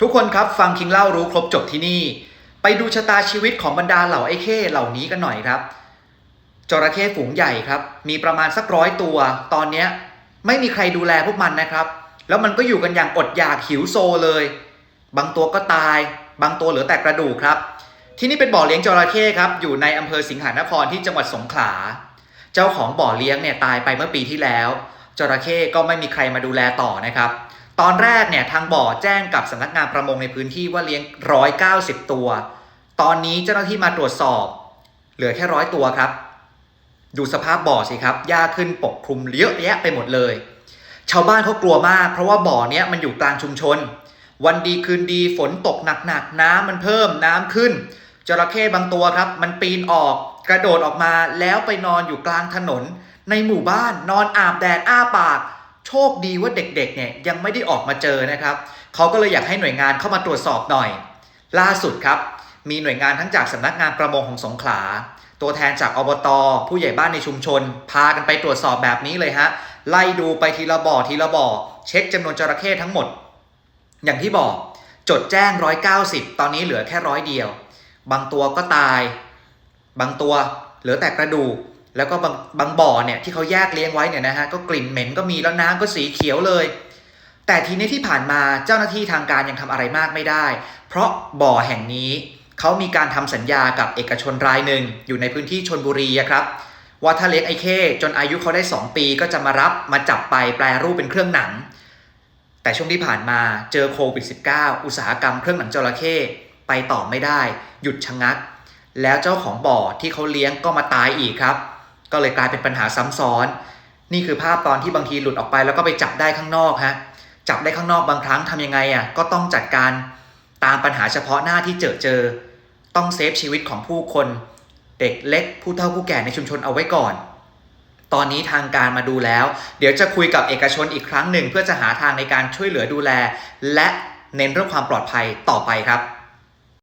ทุกคนครับฟังคิงเล่ารู้ครบจบที่นี่ ไปดูชะตาชีวิตของบรรดาเหล่าไอ้เข้เหล่านี้กันหน่อยครับจระเข้ฝูงใหญ่ครับ มีประมาณสักร้อยตัว ตอนเนี้ยไม่มีใครดูแลพวกมันนะครับ แล้วมันก็อยู่กันอย่างอดอยากหิวโซเลย บางตัวก็ตาย บางตัวเหลือแต่กระดูกครับ ที่นี่เป็นบ่อเลี้ยงจระเข้ครับ อยู่ในอำเภอสิงหานครที่จังหวัดสงขลา เจ้าของบ่อเลี้ยงเนี่ยตายไปเมื่อปีที่แล้วจระเข้ก็ไม่มีใครมาดูแลต่อนะครับ ตอนแรกเนี่ยทางบ่อแจ้งกับสำนักงานประมงในพื้นที่ว่าเลี้ยง 190 ตัว ตอนนี้เจ้าหน้าที่มาตรวจสอบ เหลือแค่ร้อยตัวครับ ดูสภาพบ่อสิครับหญ้าขึ้นปกคลุมเยอะแยะไปหมดเลย ชาวบ้านเขากลัวมาก เพราะว่าบ่อเนี้ยมันอยู่กลางชุมชน วันดีคืนดีฝนตกหนักๆน้ำมันเพิ่มน้ำขึ้นจระเข้บางตัวครับ มันปีนออกกระโดดออกมาแล้วไปนอนอยู่กลางถนน ในหมู่บ้านนอนอาบแดดอ้าปาก โชคดีว่าเด็กๆเนี่ยยังไม่ได้ออกมาเจอนะครับเขาก็เลยอยากให้หน่วยงานเข้ามาตรวจสอบหน่อย ล่าสุดครับ มีหน่วยงานทั้งจากสำนักงานประมงของสงขลา ตัวแทนจากอบตผู้ใหญ่บ้านในชุมชน พากันไปตรวจสอบแบบนี้เลยฮะไล่ดูไปทีละบ่อทีละบ่อ เช็คจำนวนจระเข้ทั้งหมด อย่างที่บอกจดแจ้ง 190 ตอนนี้เหลือแค่ร้อยเดียว บางตัวก็ตาย บางตัวเหลือแต่กระดูก แล้วก็บางบางบ่อเนี่ยที่เขาแยกเลี้ยงไว้เนี่ยนะฮะก็กลิ่นเหม็นก็มีแล้วน้ำก็สีเขียวเลย แต่ทีนี้ที่ผ่านมาเจ้าหน้าที่ทางการยังทำอะไรมากไม่ได้ เพราะบ่อแห่งนี้เขามีการทำสัญญากับเอกชนรายหนึ่งอยู่ในพื้นที่ชนบุรีครับว่าถ้าเลี้ยงไอ้เข้จนอายุเขาได้ 2 ปีก็จะมารับมาจับไปแปลรูปเป็นเครื่องหนัง แต่ช่วงที่ผ่านมาเจอโควิด -19 อุตสาหกรรมเครื่องหนังจระเข้ไปต่อไม่ได้ หยุดชะงัก แล้วเจ้าของบ่อที่เขาเลี้ยงก็มาตายอีกครับ ก็เลยกลายเป็นปัญหาซ้ำซ้อน นี่คือภาพตอนที่บางทีหลุดออกไปแล้วก็ไปจับได้ข้างนอกฮะจับได้ข้างนอกบางครั้งทำยังไงอะก็ต้องจัดการตามปัญหาเฉพาะหน้าที่เจอเจอ ต้องเซฟชีวิตของผู้คน เด็กเล็กผู้เฒ่าผู้แก่ในชุมชนเอาไว้ก่อน ตอนนี้ทางการมาดูแล้ว เดี๋ยวจะคุยกับเอกชนอีกครั้งหนึ่ง เพื่อจะหาทางในการช่วยเหลือดูแล และเน้นเรื่องความปลอดภัยต่อไปครับ